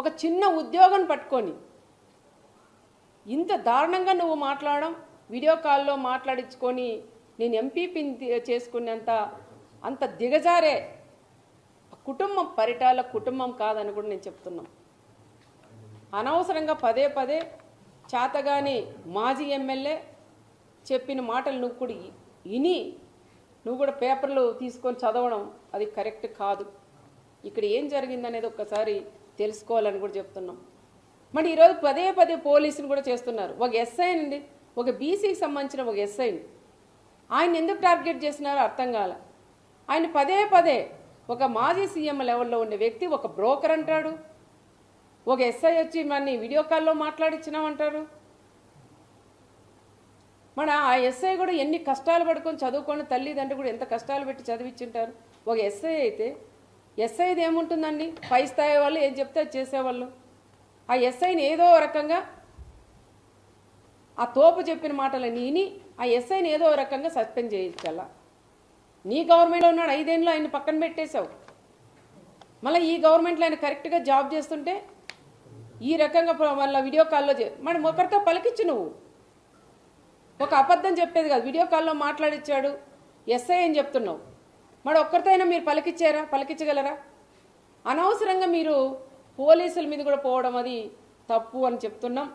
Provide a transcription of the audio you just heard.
ఒక చిన్న ఉద్యోగం పట్టుకొని. ఇంత దారుణంగా నువ్వు మాట్లాడడం వీడియో కాల్లో మాట్లాడించుకొని నేను ఎంపీపీని చేసుకునేంత అంత దిగజారే కుటుంబం పరిటాల కుటుంబం కాదని కూడా నేను చెప్తున్నాను అనవసరంగా పదే పదే చేతగాని మాజీ ఎమ్మెల్యే చెప్పిన మాటలు నువ్వు కూడా విని నువ్వు కూడా పేపర్లు తీసుకొని చదవడం అది కరెక్ట్ కాదు. ఇక్కడ ఏం జరిగిందనేది ఒక్కసారి తెలుసుకోవాలని కూడా చెప్తున్నాం. మరి ఈరోజు పదే పదే పోలీసులు కూడా చేస్తున్నారు. ఒక ఎస్ఐ అండి. ఒక బీసీకి సంబంధించిన ఒక ఎస్ఐని ఆయన ఎందుకు టార్గెట్ చేస్తున్నారో అర్థం కాల. ఆయన పదే పదే ఒక మాజీ సీఎం లెవెల్లో ఉండే వ్యక్తి ఒక బ్రోకర్ అంటాడు. ఒక ఎస్ఐ వచ్చి మన వీడియో కాల్లో మాట్లాడించినామంటారు మన ఆ ఎస్ఐ కూడా ఎన్ని కష్టాలు పడుకొని చదువుకొని తల్లిదండ్రులు కూడా ఎంత కష్టాలు పెట్టి చదివించుంటారు ఒక ఎస్ఐ అయితే ఎస్ఐది ఏముంటుందండి? పై స్థాయి వాళ్ళు ఏం చెప్తే చేసేవాళ్ళు. ఆ ఎస్ఐని ఏదో రకంగా ఆ తోపు చెప్పిన మాటలు నేని ఆ ఎస్ఐని ఏదో రకంగా సస్పెండ్ చేయించాల? నీ గవర్నమెంట్లో ఉన్నాడు ఐదేళ్ళు ఆయన పక్కన పెట్టేశావు. మళ్ళీ ఈ గవర్నమెంట్లో ఆయన కరెక్ట్గా జాబ్ చేస్తుంటే ఈ రకంగా మళ్ళీ వీడియో కాల్లో మనం ఒకరితో పలికించు నువ్వు. ఒక అబద్ధం చెప్పేది కాదు. వీడియో కాల్లో మాట్లాడిచ్చాడు ఎస్ఐ అని చెప్తున్నావు. మరి ఒక్కరితో అయినా మీరు పలికిచ్చారా? పలికించగలరా? అనవసరంగా మీరు పోలీసుల మీద కూడా పోవడం అది తప్పు అని చెప్తున్నాం.